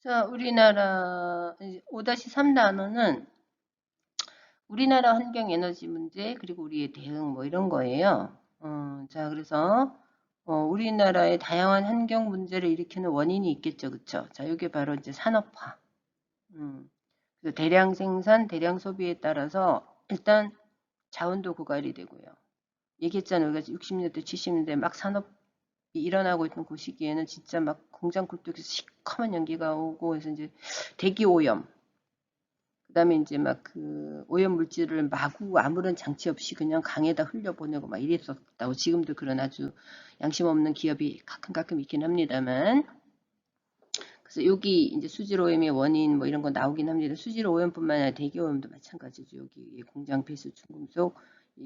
자, 우리나라 5-3 단어는 우리나라 환경 에너지 문제 그리고 우리의 대응 뭐 이런 거예요. 어, 자, 그래서 어, 우리나라의 다양한 환경 문제를 일으키는 원인이 있겠죠, 그쵸? 자, 이게 바로 이제 산업화. 음, 그래서 대량 생산, 대량 소비에 따라서 일단 자원도 고갈이 되고요. 얘기했잖아요. 우리가 60년대, 70년대 막 산업이 일어나고 있던 그 시기에는 진짜 막 공장 굴뚝에서 시커먼 연기가 오고 그래서 이제 대기 오염, 그다음에 이제 막 그 오염 물질을 마구 아무런 장치 없이 그냥 강에다 흘려보내고 막 이랬었다고 지금도 그런 아주 양심 없는 기업이 가끔 가끔 있긴 합니다만 그래서 여기 이제 수질 오염의 원인 뭐 이런 거 나오긴 합니다. 수질 오염뿐만 아니라 대기 오염도 마찬가지죠. 여기 공장 폐수 중금속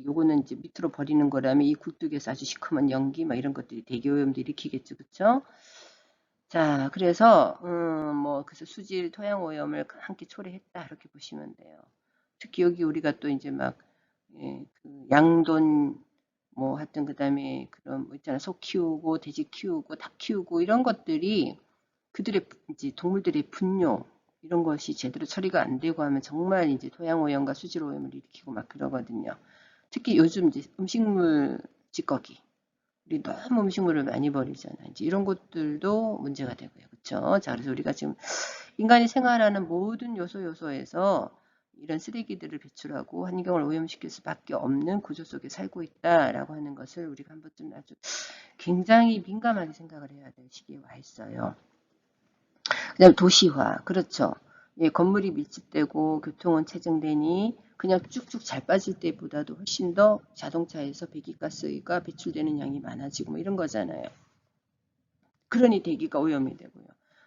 요거는 이제 밑으로 버리는 거라면 이 굴뚝에서 아주 시커먼 연기 막 이런 것들이 대기 오염도 일으키겠죠. 그렇죠? 자, 그래서 음, 뭐 그래서 수질 토양 오염을 함께 초래했다 이렇게 보시면 돼요. 특히 여기 우리가 또 이제 막 예, 그 양돈 뭐 하여튼 그 다음에 그런 뭐 있잖아 소 키우고 돼지 키우고 닭 키우고 이런 것들이 그들의 이제 동물들의 분뇨 이런 것이 제대로 처리가 안 되고 하면 정말 이제 토양 오염과 수질 오염을 일으키고 막 그러거든요. 특히 요즘 음식물 찌꺼기 우리 너무 음식물을 많이 버리잖아요. 이제 이런 것들도 문제가 되고요. 그렇죠? 자, 그래서 우리가 지금 인간이 생활하는 모든 요소 요소에서 이런 쓰레기들을 배출하고 환경을 오염시킬 수밖에 없는 구조 속에 살고 있다라고 하는 것을 우리가 한 번쯤 아주 굉장히 민감하게 생각을 해야 될 시기에 와 있어요. 그다음 도시화, 그렇죠. 예, 건물이 밀집되고 교통은 체증되니 그냥 쭉쭉 잘 빠질 때보다도 훨씬 더 자동차에서 배기가스가 배출되는 양이 많아지고 뭐 이런 거잖아요. 그러니 대기가 오염이 되고요.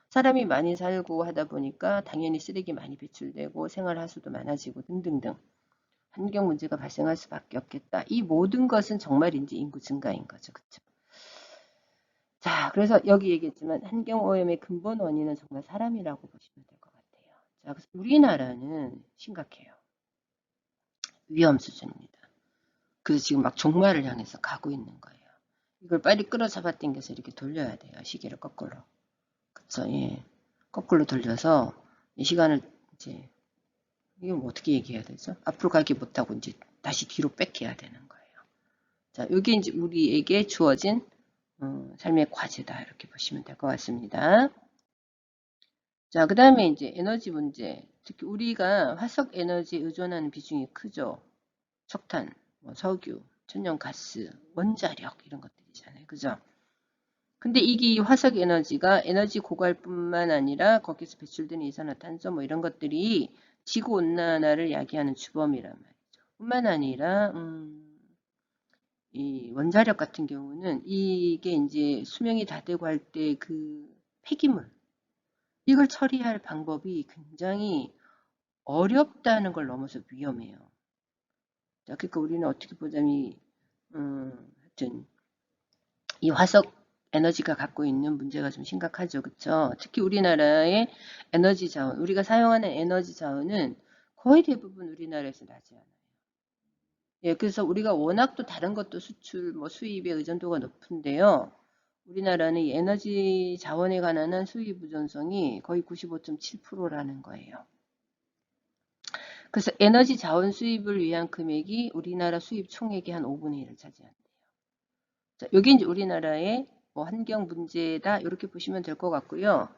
사람이 많이 살고 하다 보니까 당연히 쓰레기 많이 배출되고 생활하수도 많아지고 등등등 환경 문제가 발생할 수밖에 없겠다. 이 모든 것은 정말 이제 인구 증가인 거죠. 그렇죠? 자, 그래서 여기 얘기했지만 환경 오염의 근본 원인은 정말 사람이라고 보시면 될것 같아요. 자, 그래서 우리나라는 심각해요. 위험 수준입니다. 그래서 지금 막 종말을 향해서 가고 있는 거예요. 이걸 빨리 끌어잡아 당겨서 이렇게 돌려야 돼요. 시계를 거꾸로. 그쵸? 예. 거꾸로 돌려서 이 시간을 이제 이게 뭐 어떻게 얘기해야 되죠? 앞으로 가기 못하고 이제 다시 뒤로 뺏겨야 되는 거예요. 자, 여기 이제 우리에게 주어진 어, 삶의 과제다 이렇게 보시면 될 것 같습니다. 자, 그 다음에 이제 에너지 문제. 특히 우리가 화석 에너지에 의존하는 비중이 크죠. 석탄, 뭐 석유, 천연가스, 원자력 이런 것들이잖아요. 그죠? 근데 이게 화석 에너지가 에너지 고갈뿐만 아니라 거기서 배출되는 이산화탄소 뭐 이런 것들이 지구 온난화를 야기하는 주범이란 말이죠. 뿐만 아니라 음, 이 원자력 같은 경우는 이게 이제 수명이 다 되고 할 때 그 폐기물 이걸 처리할 방법이 굉장히 어렵다는 걸 넘어서 위험해요. 자, 그러니까 우리는 어떻게 보자면 음, 하여튼 이 화석 에너지가 갖고 있는 문제가 좀 심각하죠. 그렇죠? 특히 우리나라의 에너지 자원, 우리가 사용하는 에너지 자원은 거의 대부분 우리나라에서 나지 않아요. 예, 그래서 우리가 워낙 또 다른 것도 수출, 뭐 수입의 의존도가 높은데요. 우리나라는 에너지 자원에 관한 한 수입 의존성이 거의 95.7%라는 거예요. 그래서 에너지 자원 수입을 위한 금액이 우리나라 수입 총액의 한 5분의 1을 차지한대요. 자, 여기 이제 우리나라의 뭐 환경 문제다 이렇게 보시면 될 것 같고요.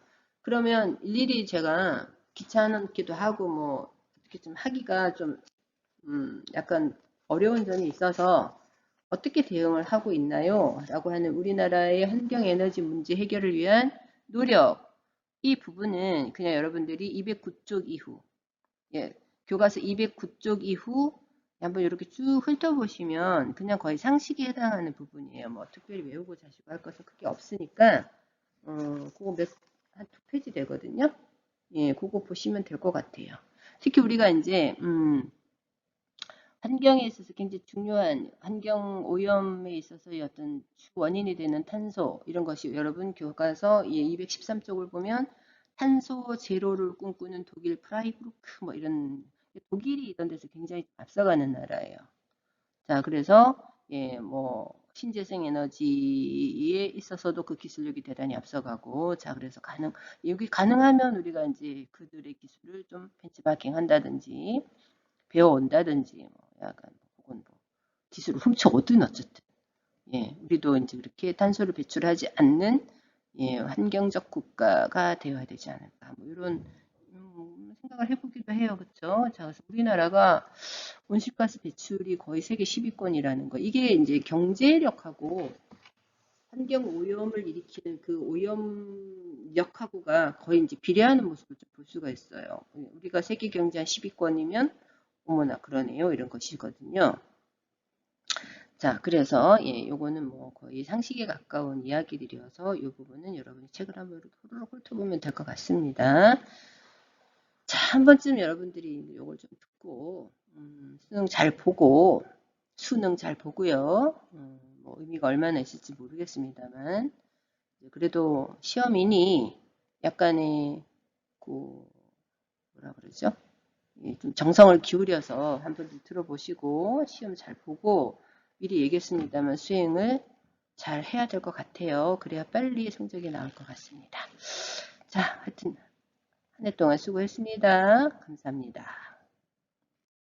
그러면 일일이 제가 귀찮기도 하고 뭐 어떻게 좀 하기가 좀 음, 약간 어려운 점이 있어서 어떻게 대응을 하고 있나요? 라고 하는 우리나라의 환경 에너지 문제 해결을 위한 노력. 이 부분은 그냥 여러분들이 209쪽 이후, 예, 교과서 209쪽 이후 한번 이렇게 쭉 훑어보시면 그냥 거의 상식에 해당하는 부분이에요. 뭐 특별히 외우고 자시고 할 것은 크게 없으니까, 어, 그거 몇, 한두 페이지 되거든요. 예, 그거 보시면 될 것 같아요. 특히 우리가 이제, 음, 환경에 있어서 굉장히 중요한 환경 오염에 있어서의 어떤 원인이 되는 탄소 이런 것이 여러분 교과서 213쪽을 보면 탄소 제로를 꿈꾸는 독일 프라이부르크 뭐 이런 독일이 이런 데서 굉장히 앞서가는 나라예요. 자 그래서 예 뭐 신재생 에너지에 있어서도 그 기술력이 대단히 앞서가고 자 그래서 가능 여기 가능하면 우리가 이제 그들의 기술을 좀 벤치마킹 한다든지 배워온다든지 뭐 약간 혹은 뭐 기술을 훔쳐 오든 어쨌든 예 우리도 이제 그렇게 탄소를 배출하지 않는 예 환경적 국가가 되어야 되지 않을까 뭐 이런 음, 생각을 해보기도 해요 그렇죠 자 그래서 우리나라가 온실가스 배출이 거의 세계 10위권이라는 거. 이게 이제 경제력하고 환경 오염을 일으키는 그 오염력하고가 거의 이제 비례하는 모습을 좀볼 수가 있어요. 우리가 세계 경제 한 10위권이면 어머나 그러네요. 이런 것이거든요. 자, 그래서 예, 요거는 뭐 거의 상식에 가까운 이야기들이어서 이 부분은 여러분이 책을 한번 호로록 훑어보면 될 것 같습니다. 자, 한 번쯤 여러분들이 요걸 좀 듣고 음, 수능 잘 보고 수능 잘 보고요. 음, 뭐 의미가 얼마나 있을지 모르겠습니다만 그래도 시험이니 약간의 그 뭐라 그러죠? 예, 좀 정성을 기울여서 한번 들어보시고 시험 잘 보고 미리 얘기했습니다만 수행을 잘 해야 될 것 같아요. 그래야 빨리 성적이 나올 것 같습니다. 자, 하여튼 한 해 동안 수고했습니다. 감사합니다.